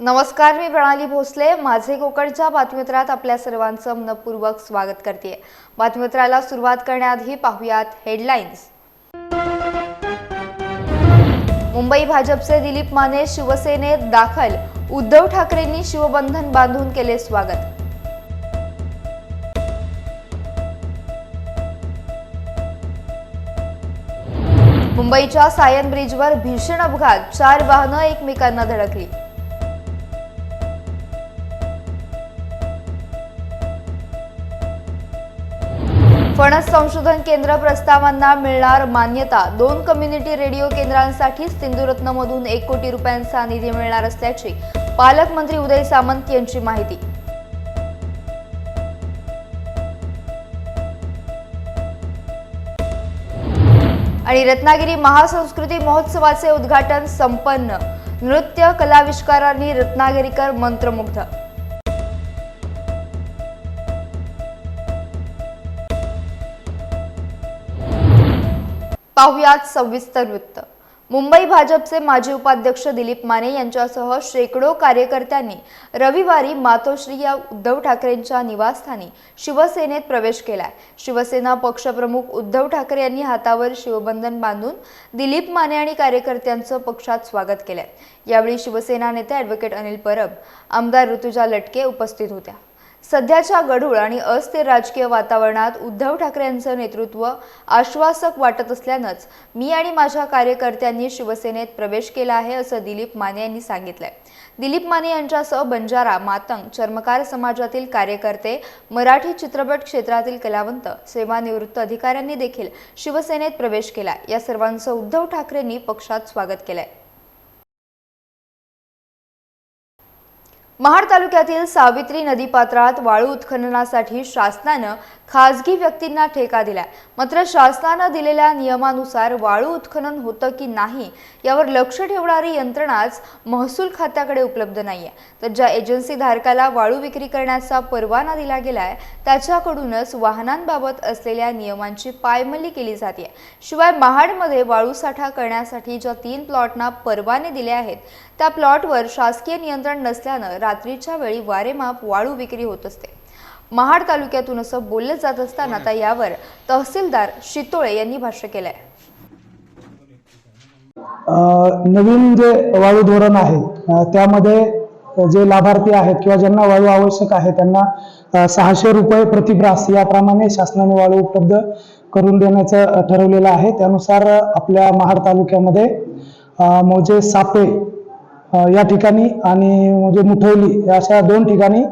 नमस्कार मी प्रणाली भोसले. माझे कोकणच्या बातमीपत्रात आपल्या सर्वांचं मनपूर्वक स्वागत करते बातमीपत्राला सुरुवात करण्याआधी पाहुयात हेडलाईन्स मुंबई भाजपचे दिलीप माने शिवसेनेत दाखल. उद्धव ठाकरेंनी शिवबंधन बांधून केले स्वागत. मुंबईच्या सायन ब्रिजवर भीषण अपघात. चार वाहनं एकमेकांना धडकली. फणस संशोधन केंद्र प्रस्तावांना मिळणार मान्यता. दोन कम्युनिटी रेडिओ केंद्रांसाठी सिंधुरत्नमधून एक कोटी रुपयांचा निधी मिळणार असल्याची पालकमंत्री उदय सामंत यांची माहिती. आणि रत्नागिरी महासंस्कृती महोत्सवाचे उद्घाटन संपन्न. नृत्य कलाविष्कारांनी रत्नागिरीकर मंत्रमुग्ध पाहुयात सविस्तर वृत्त. मुंबई भाजपचे माजी उपाध्यक्ष दिलीप माने यांच्यासह शेकडो कार्यकर्त्यांनी रविवारी मातोश्री या उद्धव ठाकरेंच्या निवासस्थानी शिवसेनेत प्रवेश केलाय. शिवसेना पक्षप्रमुख उद्धव ठाकरे यांनी हातावर शिवबंधन बांधून दिलीप माने आणि कार्यकर्त्यांचं पक्षात स्वागत केलंय. यावेळी शिवसेना नेते ॲडव्होकेट अनिल परब आमदार ऋतुजा लटके उपस्थित होत्या. सध्याच्या गढूळ आणि अस्थिर राजकीय वातावरणात उद्धव ठाकरे यांचं नेतृत्व आश्वासक वाटत असल्यानंच मी आणि माझ्या कार्यकर्त्यांनी शिवसेनेत प्रवेश केला आहे असं दिलीप माने यांनी सांगितलंय. दिलीप माने यांच्यासह बंजारा मातंग चर्मकार समाजातील कार्यकर्ते मराठी चित्रपट क्षेत्रातील कलावंत सेवानिवृत्त अधिकाऱ्यांनी देखील शिवसेनेत प्रवेश केला या सर्वांचं उद्धव ठाकरेंनी पक्षात स्वागत केलंय. महाड तालुक्यातील सावित्री नदीपात्रात वाळू उत्खननासाठी शासनानं खासगी व्यक्तींना ठेका दिलाय. मात्र शासनानं दिलेल्या नियमानुसार वाळू उत्खनन होतं की नाही यावर लक्ष ठेवणारी यंत्रणाच महसूल खात्याकडे उपलब्ध नाहीये. तर ज्या एजन्सी धारकाला वाळू विक्री करण्याचा परवाना दिला गेलाय त्याच्याकडूनच वाहनांबाबत असलेल्या नियमांची पायमल्ली केली जाते शिवाय महाडमध्ये वाळू साठा करण्यासाठी ज्या तीन प्लॉटना परवाने दिले आहेत त्या प्लॉटवर शासकीय नियंत्रण नसल्यानं रात्रीच्या वेळी वारेमाप वाळू विक्री होत असते. महाड तालुक्यातून असं बोललं जात असताना आता यावर तहसीलदार शितोळे यांनी भाष्य केलंय. नवीन जे वाळू धोरण आहे त्यामध्ये जे लाभार्थी आहेत किंवा ज्यांना वाळू आवश्यक आहे त्यांना सहाशे रुपये प्रतिब्रास याप्रमाणे शासनाने वाळू उपलब्ध करून देण्याचं ठरवलेलं आहे. त्यानुसार आपल्या महाड तालुक्यामध्ये मोजे सापे या ठिकाणी आणि म्हणजे मुठवली अशा दोन ठिकाणी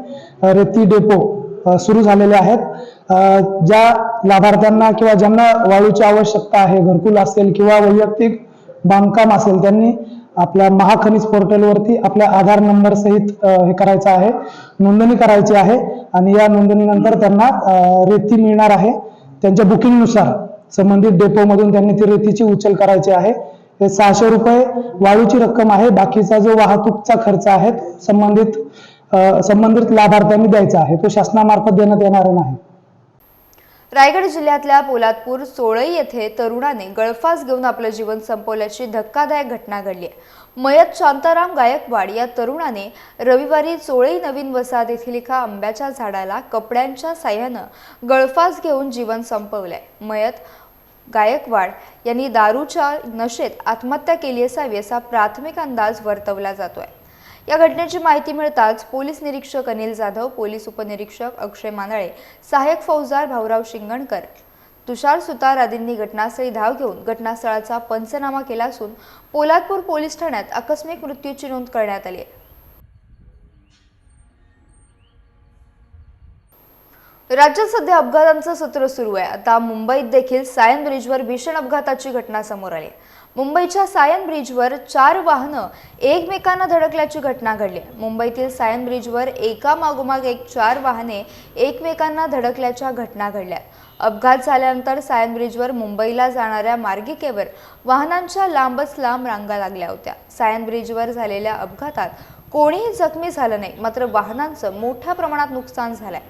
रेती डेपो सुरू झालेले आहेत. ज्या लाभार्थ्यांना किंवा ज्यांना वाळूची आवश्यकता आहे घरकुल असेल किंवा वैयक्तिक बांधकाम असेल त्यांनी आपल्या महाखनिज पोर्टलवरती आपल्या आधार नंबर सहित हे करायचं आहे. नोंदणी करायची आहे आणि या नोंदणीनंतर त्यांना रेती मिळणार आहे. त्यांच्या बुकिंगनुसार संबंधित डेपोमधून त्यांनी ती रेतीची उचल करायची आहे. हे सहाशे रुपये वाळूची रक्कम आहे. बाकीचा जो वाहतूकचा खर्च आहे संबंधित संबंधित लाभार्थ्यांनी द्यायचा आहे. तो शासनामार्फत देण्यात येणार नाही. रायगड जिल्ह्यातल्या पोलादपूर सोळई येथे तरुणाने गळफास घेऊन आपलं जीवन संपवल्याची धक्कादायक घटना घडली आहे. मयत शांताराम गायकवाड या तरुणाने रविवारी सोळई नवीन वसाहत येथील एका आंब्याच्या झाडाला कपड्यांच्या साह्यानं गळफास घेऊन जीवन संपवलंय. मयत गायकवाड यांनी दारूच्या नशेत आत्महत्या केली असावी असा प्राथमिक अंदाज वर्तवला जातो आहे या घटनेची माहिती मिळताच पोलीस निरीक्षक अनिल जाधव पोलीस उपनिरीक्षक अक्षय मांदळे सहाय्यक फौजदार भाऊराव शिंगणकर तुषार सुतार आदींनी घटनास्थळी धाव घेऊन घटनास्थळाचा पंचनामा केला असून पोलादपूर पोलीस ठाण्यात आकस्मिक मृत्यूची नोंद करण्यात आली आहे. राज्यात सध्या अपघातांचं सत्र सुरू आहे. आता मुंबईत देखील सायन ब्रिजवर भीषण अपघाताची घटना समोर आली. मुंबईच्या सायन ब्रिजवर चार वाहनं एकमेकांना धडकल्याची घटना घडली. मुंबईतील सायन ब्रिजवर एका मागोमाग एक चार वाहने एकमेकांना धडकल्याच्या घटना घडल्या. अपघात झाल्यानंतर सायन ब्रिजवर मुंबईला जाणाऱ्या मार्गिकेवर वाहनांच्या लांबच लांब रांगा लागल्या होत्या. सायन ब्रिजवर झालेल्या अपघातात कोणीही जखमी झालं नाही मात्र वाहनांचं मोठ्या प्रमाणात नुकसान झालंय.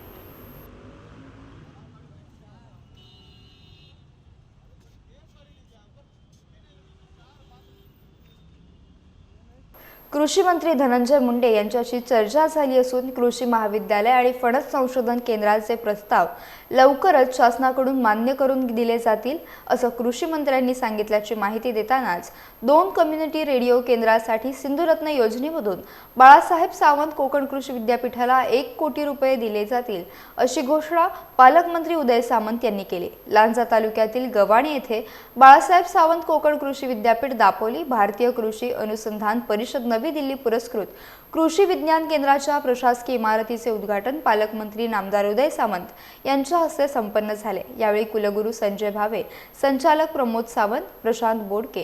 कृषी मंत्री धनंजय मुंडे यांच्याशी चर्चा झाली असून कृषी महाविद्यालय आणि फणस संशोधन केंद्राचे प्रस्ताव लवकरच शासनाकडून मान्य करून दिले जातील असं कृषी मंत्र्यांनी सांगितल्याची माहिती देतानाच दोन कम्युनिटी रेडिओ केंद्रासाठी सिंधुरत्न योजनेमधून बाळासाहेब सावंत कोकण कृषी विद्यापीठाला एक कोटी रुपये दिले जातील अशी घोषणा पालकमंत्री उदय सामंत यांनी केली. लांजा तालुक्यातील गव्हाणे येथे बाळासाहेब सावंत कोकण कृषी विद्यापीठ दापोली भारतीय कृषी अनुसंधान परिषद नवी दिल्ली पुरस्कृत. कृषी विज्ञान केंद्राच्या प्रशासकीय इमारतीचे उद्घाटन पालकमंत्री नामदार उदय सामंत यांच्या हस्ते संपन्न झाले. यावेळी कुलगुरू संजय भावे संचालक प्रमोद सावंत प्रशांत बोडके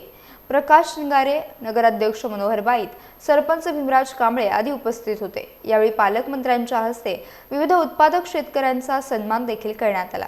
प्रकाश शिंगारे नगराध्यक्ष मनोहर बाईत सरपंच भीमराज कांबळे आदी उपस्थित होते. यावेळी पालकमंत्र्यांच्या हस्ते विविध उत्पादक शेतकऱ्यांचा सन्मान देखील करण्यात आला.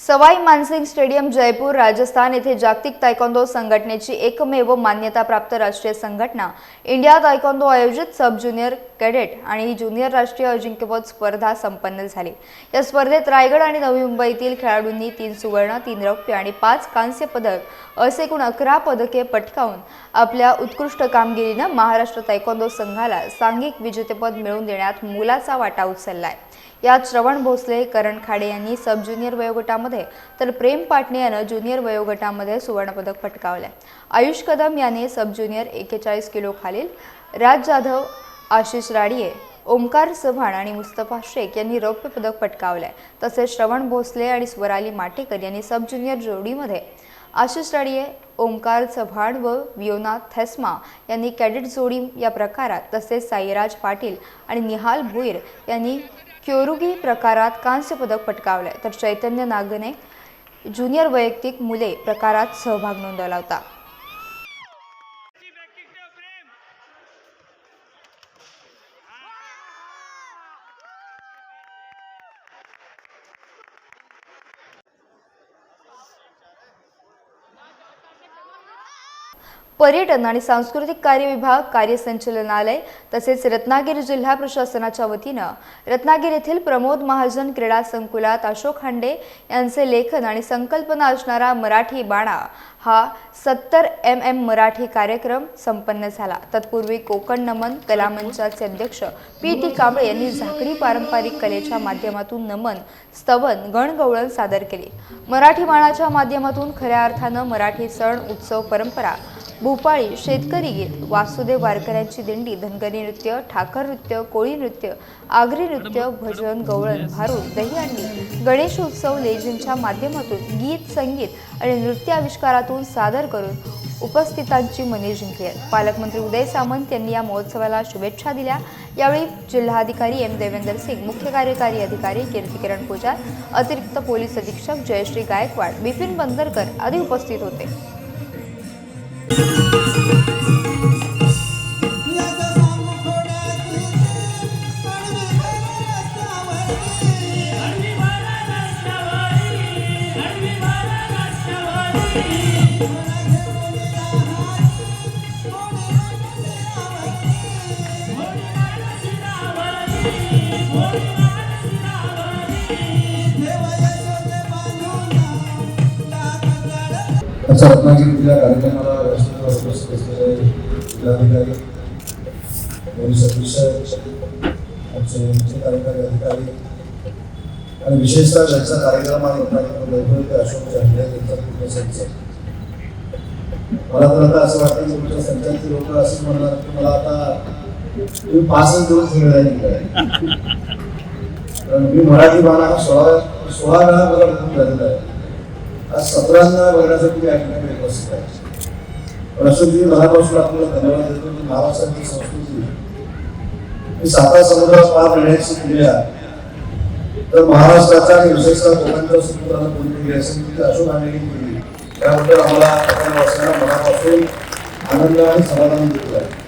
सवाई मानसिंग स्टेडियम जयपूर राजस्थान येथे जागतिक तायकोंदो संघटनेची एकमेव मान्यताप्राप्त राष्ट्रीय संघटना. इंडिया तायकोंदो आयोजित सब ज्युनियर कॅडेट आणि ज्युनियर राष्ट्रीय अजिंक्यपद स्पर्धा संपन्न झाली. या स्पर्धेत रायगड आणि नवी मुंबईतील खेळाडूंनी तीन सुवर्ण तीन रौप्य आणि पाच कांस्य पदक असे एकूण अकरा पदके पटकावून आपल्या उत्कृष्ट कामगिरीनं महाराष्ट्र तायकोंदो संघाला सांघिक विजेतेपद मिळवून देण्यात मोलाचा वाटा उचललाय. यात श्रवण भोसले करण खाडे यांनी सब ज्युनियर वयोगटामध्ये तर प्रेम पाटणे यानं ज्युनियर वयोगटामध्ये सुवर्णपदक पटकावले आयुष कदम याने सब ज्युनियर एकेचाळीस किलो खालील. राज जाधव आशिष राडिये ओमकार चव्हाण आणि मुस्तफा शेख यांनी रौप्य पदक पटकावलंय. तसेच श्रवण भोसले आणि स्वराली माटेकर यांनी सब ज्युनियर जोडीमध्ये. आशिष राडिये ओमकार चव्हाण व वियोना थेस्मा यांनी कॅडेट जोडी या प्रकारात तसेच साईराज पाटील आणि निहाल भुईर यांनी क्योरुगी प्रकारात कांस्य पदक पटकावले तर चैतन्य नागने ज्युनियर वैयक्तिक मुले प्रकारात सहभाग नोंदवला होता. पर्यटन आणि सांस्कृतिक कार्य विभाग कार्यसंचालनालय तसेच रत्नागिरी जिल्हा प्रशासनाच्या वतीनं रत्नागिरी येथील प्रमोद महाजन क्रीडा संकुलात अशोक हांडे यांचे लेखन आणि संकल्पना असणारा मराठी बाणा हा सत्तर एम एम मराठी कार्यक्रम संपन्न झाला. तत्पूर्वी कोकण नमन कलामंचाचे अध्यक्ष पी टी कांबळे यांनी झाकडी पारंपरिक कलेच्या माध्यमातून नमन स्तवन गणगवळण सादर केली. मराठी बाणाच्या माध्यमातून खऱ्या अर्थानं मराठी सण उत्सव परंपरा भूपाळी शेतकरी गीत वासुदेव वारकऱ्यांची दिंडी धनगरी नृत्य ठाकर नृत्य कोळी नृत्य आगरी नृत्य भजन गवळण भारूड दहीहंडी गणेशोत्सव लेझिमच्या माध्यमातून गीत संगीत आणि नृत्य आविष्कारातून सादर करून उपस्थितांची मने जिंकली आहेत. पालकमंत्री उदय सामंत यांनी या महोत्सवाला शुभेच्छा दिल्या. यावेळी जिल्हाधिकारी एम देवेंदर सिंग मुख्य कार्यकारी अधिकारी कीर्तिकिरण पूजार अतिरिक्त पोलीस अधीक्षक जयश्री गायकवाड बिपिन बंदरकर आदी उपस्थित होते. आजच्या रत्नागिरीतल्या कार्यक्रमाला राष्ट्रीय उपस्थित असलेले जिल्हाधिकारी पोलीस अधीक्षक आमचे मुख्य कार्यकारी अधिकारी आणि विशेषतः ज्यांचा कार्यक्रम आहे रत्नागिरीमध्ये अशोक जांभळे पूर्ण संच. मला तर आता असं वाटतं की तुमच्या संचांची लोक असं म्हणणार की मला आता तुम्ही पाचच दिवस वेळ कारण मी मराठी बाणा हा सोळा सोळा वेळा मला बघून झालेला आहे आज सतरांना बघण्यासाठी मी ऐकण्याकडे उपस्थित आहे. पण असं अशोकजी मनापासून आपल्याला धन्यवाद देतो. की महाराष्ट्राची संस्कृती ही साता समुद्रात पार येण्याची क्रिया तर महाराष्ट्राचा आणि विशेषतः कोकणच्या समुद्राला कोणी केली असेल ती अशोक आंबेनी केली. त्याबद्दल आम्हाला कोकण वाचताना मनापासून आनंद आणि समाधान देतो आहे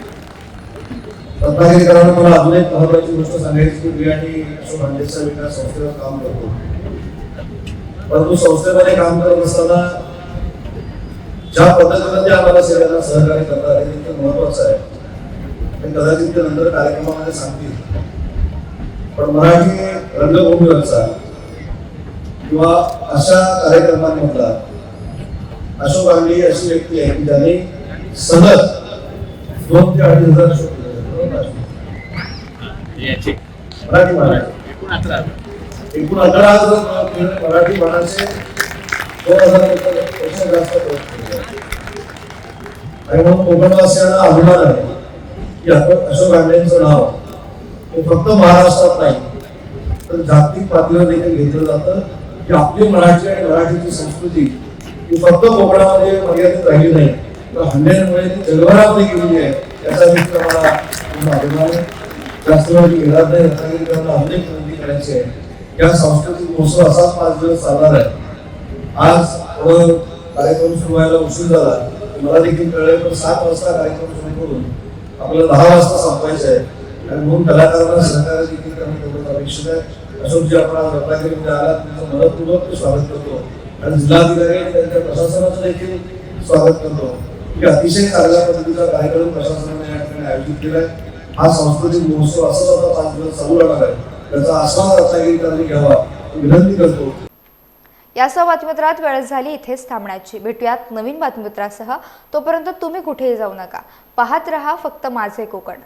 रत्नागिरीकरांना मला अजून एक महत्वाची गोष्ट सांगायची की मी आणि अशोक विकास संस्थेवर काम करतो. परंतु संस्थेमध्ये काम करत असताना ज्या पद्धतीनं ते आम्हाला सगळ्यांना सहकार्य करतात हे तितकं महत्वाचं आहे. आणि कदाचित ते नंतर कार्यक्रमामध्ये सांगतील. पण मराठी रंगभूमीवरचा किंवा अशा कार्यक्रमांमधला अशोक आंबे अशी व्यक्ती आहे की ज्यांनी सलग दोन ते अडीच हजार याचे मराठी एकूण अकरा एकूण अकरा हजार मराठी बाणाचे दोन हजारपेक्षा जास्त प्रयत्न केले आहेत. आणि म्हणून कोकणवासियांना अभिमान आहे की अशोक आंबेंचं नाव हे फक्त महाराष्ट्रात नाही तर जागतिक पातळीवर देखील घेतलं जातं. की आपली मराठी आणि मराठीची संस्कृती ही फक्त कोकणामध्ये मर्यादित राहिली नाही तर हंड्यांमुळे ती जगभरामध्ये गेलेली आहे याचा देखील मला अभिमान आहे. जास्त वेळ नाही रत्नागिरीकरांना अनेक विनंती करायची आहे. या सांस्कृतिक महोत्सव असाच पाच दिवस चालणार आहे. आज कार्यक्रम सुरू व्हायला उशीर झाला. मला देखील कळलं पण सात वाजता कार्यक्रम सुरू करून आपल्याला दहा वाजता संपवायचं आहे. आणि म्हणून कलाकारांना सहकार्य देखील करणं तेवढंच अपेक्षित आहे. अशोकजी आपण आज रत्नागिरीमध्ये आलात तुमचं मनपूर्वक स्वागत करतो. आणि जिल्हाधिकारी आणि त्यांच्या प्रशासनाचं देखील स्वागत करतो. की अतिशय चांगल्या पद्धतीचा कार्यक्रम प्रशासनाने या ठिकाणी आयोजित केला आहे हा सांस्कृतिक महोत्सव असाच आता पाच दिवस चालू राहणार आहे त्याचा आस्वाद रत्नागिरीकरांनी घ्यावा. विनंती करतो. यासह बातमीपत्रात वेळ झाली इथेच थांबण्याची. भेटूयात नवीन बातमीपत्रासह. तोपर्यंत तुम्ही कुठेही जाऊ नका. पाहत रहा फक्त माझे कोकण.